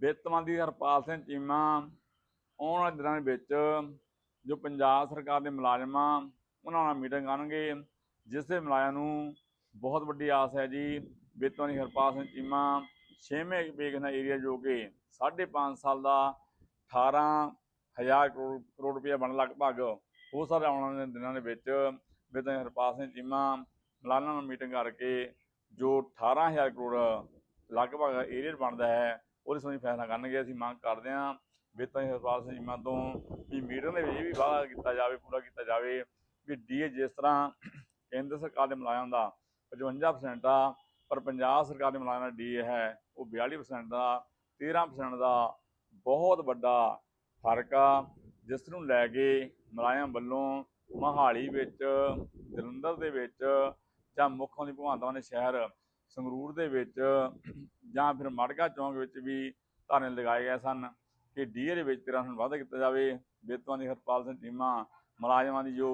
ਵਿੱਤ ਮੰਤਰੀ ਹਰਪਾਲ ਸਿੰਘ ਚੀਮਾ, ਆਉਣ ਵਾਲੇ ਦਿਨਾਂ ਦੇ ਵਿੱਚ ਜੋ ਪੰਜਾਬ ਸਰਕਾਰ ਦੇ ਮੁਲਾਜ਼ਮਾਂ ਉਹਨਾਂ ਨਾਲ ਮੀਟਿੰਗ ਕਰਨਗੇ, ਜਿਸ ਦੇ ਮੁਲਾਜ਼ਮਾਂ ਨੂੰ ਬਹੁਤ ਵੱਡੀ ਆਸ ਹੈ ਜੀ ਵਿੱਤ ਮੰਤਰੀ ਹਰਪਾਲ ਸਿੰਘ ਚੀਮਾ, ਛੇਵੇਂ ਵੇਗਨਾ ਏਰੀਆ ਜੋ ਕਿ 5.5 ਸਾਲ ਦਾ 18000 ਕਰੋੜ ਕਰੋੜ ਰੁਪਏ ਬਣ ਲਗਭਗ ਉਹ ਸਾਰੇ ਆਉਣ ਵਾਲੇ ਦਿਨਾਂ ਦੇ ਵਿੱਚ ਵਿੱਤ ਮੰਤਰੀ ਹਰਪਾਲ ਸਿੰਘ ਚੀਮਾ ਮੁਲਾਜ਼ਮਾਂ ਨਾਲ ਮੀਟਿੰਗ ਕਰਕੇ ਜੋ 18000 ਕਰੋੜ ਲਗਭਗ ਏਰੀਆ ਬਣਦਾ ਹੈ ਉਹਦੇ ਸੰਬੰਧੀ ਫੈਸਲਾ ਕਰਨਗੇ ਅਸੀਂ ਮੰਗ ਕਰਦੇ ਹਾਂ ਵਿੱਤ ਮੰਤਰੀ ਹਰਪਾਲ ਤੋਂ ਵੀ ਮੀਟਿੰਗ ਦੇ ਵਿੱਚ ਇਹ ਵੀ ਵਾਅਦਾ ਕੀਤਾ ਜਾਵੇ, ਪੂਰਾ ਕੀਤਾ ਜਾਵੇ ਵੀ ਡੀਏ ਜਿਸ ਤਰ੍ਹਾਂ ਕੇਂਦਰ ਸਰਕਾਰ ਦੇ ਮੁਲਾਜ਼ਮ ਦਾ 55% ਆ, ਪਰ ਪੰਜਾਬ ਸਰਕਾਰ ਦੇ ਮੁਲਾਜ਼ਮ ਦਾ ਡੀਏ ਹੈ, ਉਹ 42% ਦਾ 13% ਦਾ ਬਹੁਤ ਵੱਡਾ ਫ਼ਰਕ ਆ, ਜਿਸ ਨੂੰ ਲੈ ਕੇ ਮੁਲਾਜ਼ਮ ਵੱਲੋਂ ਮਹਾਲੀ ਵਿੱਚ, ਜਲੰਧਰ ਦੇ ਵਿੱਚ ਜਾਂ ਮੁੱਖ ਮੰਤਰੀ ਭਗਵੰਤ ਮਾਨ ਦੇ ਸ਼ਹਿਰ ਸੰਗਰੂਰ ਦੇ ਵਿੱਚ ਜਾਂ ਫਿਰ ਮੜਗਾ ਚੌਂਕ ਵਿੱਚ ਵੀ ਧਰਨੇ ਲਗਾਏ ਗਏ ਸਨ ਕਿ ਡੀਏ ਦੇ ਵਿੱਚ 13% ਵਾਧਾ ਕੀਤਾ ਜਾਵੇ। ਬੇਤਵਾਂ ਦੀ ਹਰਪਾਲ ਸਿੰਘ ਚੀਮਾ ਮੁਲਾਜ਼ਮਾਂ ਦੀ ਜੋ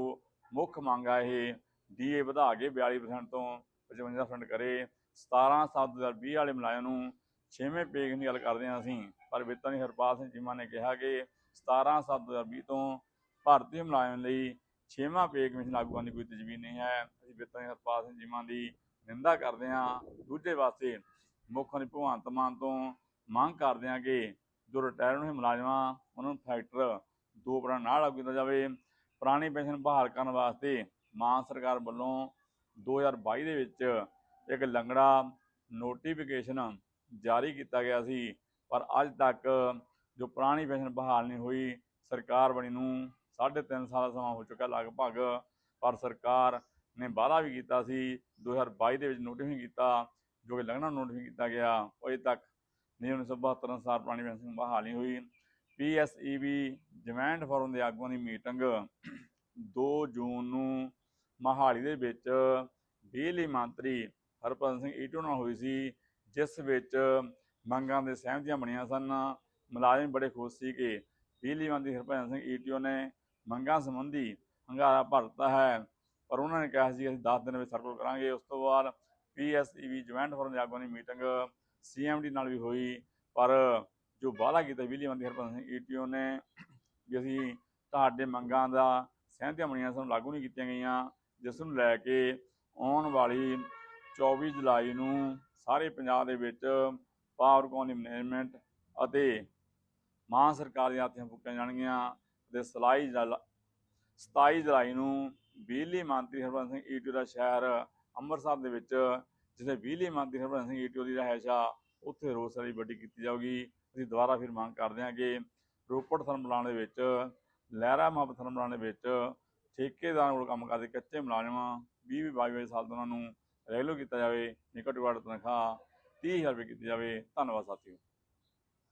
ਮੁੱਖ ਮੰਗ ਆ ਇਹ ਡੀਏ ਵਧਾ ਕੇ 42% ਤੋਂ 55% ਕਰੇ। 17 7 2020 ਵਾਲੇ ਮੁਲਾਜ਼ਮ ਨੂੰ ਛੇਵੇਂ ਪੇਗ ਦੀ ਗੱਲ ਕਰਦੇ ਹਾਂ ਅਸੀਂ, ਪਰ ਬੇਤਾਂ ਦੀ ਹਰਪਾਲ ਸਿੰਘ ਚੀਮਾ ਨੇ ਕਿਹਾ ਕਿ 17 7 2020 ਤੋਂ ਭਾਰਤੀ ਮੁਲਾਜ਼ਮ ਲਈ ਛੇਵਾਂ ਪੇ ਕਮਿਸ਼ਨ ਲਾਗੂ ਕਰਨ ਦੀ ਕੋਈ ਤਜਵੀਜ਼ ਨਹੀਂ ਹੈ। ਅਸੀਂ ਬੇਤਾਂ ਦੀ ਹਰਪਾਲ ਸਿੰਘ ਚੀਮਾ ਦੀ ਨਿੰਦਾ ਕਰਦੇ ਹਾਂ। ਦੂਜੇ ਪਾਸੇ ਮੁੱਖ ਮੰਤਰੀ ਭਗਵੰਤ ਮਾਨ ਤੋਂ ਮੰਗ ਕਰਦੇ ਹਾਂ ਕਿ ਜੋ ਰਿਟਾਇਰ ਹੋਏ ਮੁਲਾਜ਼ਮਾਂ, ਉਹਨਾਂ ਨੂੰ ਫੈਕਟਰ ਦੋ ਬਰਾਂ ਨਾਲ ਲਾਗੂ ਕੀਤਾ ਜਾਵੇ। ਪੁਰਾਣੀ ਪੈਨਸ਼ਨ ਬਹਾਲ ਕਰਨ ਵਾਸਤੇ ਮਾਨ ਸਰਕਾਰ ਵੱਲੋਂ 2022 ਦੇ ਵਿੱਚ ਇੱਕ ਲੰਗੜਾ ਨੋਟੀਫਿਕੇਸ਼ਨ ਜਾਰੀ ਕੀਤਾ ਗਿਆ ਸੀ। ਪਰ ਅੱਜ ਤੱਕ ਜੋ ਪੁਰਾਣੀ ਪੈਨਸ਼ਨ ਬਹਾਲ ਨਹੀਂ ਹੋਈ, ਸਰਕਾਰ ਬਣੀ ਨੂੰ 3.5 ਸਾਲ ਦਾ ਸਮਾਂ ਹੋ ਚੁੱਕਾ ਲਗਭਗ। ਪਰ ਸਰਕਾਰ ਨੇ ਵਾਅਦਾ ਵੀ ਕੀਤਾ ਸੀ 2022 ਦੇ ਵਿੱਚ ਨੋਟੀਫਿਕੇਸ਼ਨ ਕੀਤਾ, ਜੋ ਕਿ ਲੰਘਣਾ ਨੋਟੀਫਿਕੇਸ਼ਨ ਕੀਤਾ ਗਿਆ। ਅਜੇ ਤੱਕ ਨਹੀਂ 1972 ਅਨੁਸਾਰ ਪੁਰਾਣੀ ਪੈਨਸ਼ਨ ਬਹਾਲ ਨਹੀਂ ਹੋਈ। ਪੀਐਸਈਬੀ ਜਮੈਂਟ ਫੋਰਮ ਦੇ ਆਗੂਆਂ ਦੀ ਮੀਟਿੰਗ 2 ਜੂਨ ਨੂੰ ਮਹਾਲੀ ਦੇ ਵਿੱਚ ਬਿਜਲੀ ਮੰਤਰੀ ਹਰਪ੍ਰੀਤ ਸਿੰਘ ਈਟੋ ਨਾਲ ਹੋਈ ਸੀ, ਜਿਸ ਵਿੱਚ ਮੰਗਾਂ ਦੇ ਸਹਿਮਤੀਆਂ ਬਣੀਆਂ ਸਨ। ਮੁਲਾਜ਼ਮ ਬੜੇ ਖੁਸ਼ ਸੀ ਕਿ ਬਿਜਲੀ ਮੰਤਰੀ ਹਰਪ੍ਰੀਤ ਸਿੰਘ ਈਟੂ ਨੇ ਮੰਗਾਂ ਸੰਬੰਧੀ ਹੰਗਾਰਾ ਭਰਤਾ ਹੈ। ਪਰ ਉਹਨਾਂ ਨੇ ਕਿਹਾ ਸੀ ਅਸੀਂ 10 ਦਿਨ ਵਿੱਚ ਸਰਕਲ ਕਰਾਂਗੇ। ਉਸ ਤੋਂ ਬਾਅਦ ਪੀਐਸਈਬੀ ਜੁਆਇੰਟ ਫੋਰਮ ਦੇ ਆਗੂਆਂ ਦੀ ਮੀਟਿੰਗ ਸੀਐਮਡੀ ਨਾਲ ਵੀ ਹੋਈ। ਪਰ ਜੋ ਵਾਅਦਾ ਕੀਤਾ ਬਿਜਲੀ ਮੰਤਰੀ ਹਰਪ੍ਰੀਤ ਸਿੰਘ ਈਟੀਓ ਨੇ ਵੀ ਅਸੀਂ ਤੁਹਾਡੇ ਮੰਗਾਂ ਦਾ ਸਹਿਮਤੀਆਂ ਬਣੀਆਂ, ਸਾਨੂੰ ਲਾਗੂ ਨਹੀਂ ਕੀਤੀਆਂ ਗਈਆਂ, ਜਿਸ ਨੂੰ ਲੈ ਕੇ ਆਉਣ ਵਾਲੀ 24 ਜੁਲਾਈ ਨੂੰ ਸਾਰੇ ਪੰਜਾਬ ਦੇ ਵਿੱਚ ਪਾਵਰ ਦੀ ਮੈਨੇਜਮੈਂਟ ਅਤੇ ਮਾਂ ਸਰਕਾਰ ਦੀਆਂ ਹੱਥਾਂ ਫੁੱਕੀਆਂ ਜਾਣਗੀਆਂ ਤੇ ਸਲਾਈ ਜਲ 27 ਜੁਲਾਈ ਨੂੰ ਬਿਜਲੀ ਮੰਤਰੀ ਹਰਭਜਨ ਸਿੰਘ ਈਟੀਓ ਦਾ ਸ਼ਹਿਰ ਅੰਮ੍ਰਿਤਸਰ ਦੇ ਵਿੱਚ, ਜਿੱਥੇ ਬਿਜਲੀ ਮੰਤਰੀ ਹਰਭਜਨ ਸਿੰਘ ਈਟੀਓ ਦੀ ਰਿਹਾਇਸ਼ ਆ, ਉੱਥੇ ਰੋਸ ਰੈਲੀ ਵੱਡੀ ਕੀਤੀ ਜਾਊਗੀ। ਅਸੀਂ ਦੁਬਾਰਾ ਫਿਰ ਮੰਗ ਕਰਦੇ ਹਾਂ ਕਿ ਰੋਪੜ ਥਰਮਲਾਂ ਦੇ ਵਿੱਚ, ਲਹਿਰਾ ਮੁਹੱਬਤ ਥਰਮਲਾਂ ਦੇ ਵਿੱਚ ਠੇਕੇਦਾਰਾਂ ਕੋਲ ਕੰਮ ਕਰਦੇ ਕੱਚੇ ਮੁਲਾਜ਼ਮਾਂ 20 ਵੀਹ 22 ਸਾਲ ਤੋਂ ਉਹਨਾਂ ਨੂੰ ਰੈਗੂਲਰ ਕੀਤਾ ਜਾਵੇ, ਨਿਕਟ ਘੱਟ ਤਨਖਾਹ 30000 ਰੁਪਏ ਕੀਤੀ ਜਾਵੇ। ਧੰਨਵਾਦ ਸਾਥੀਓ।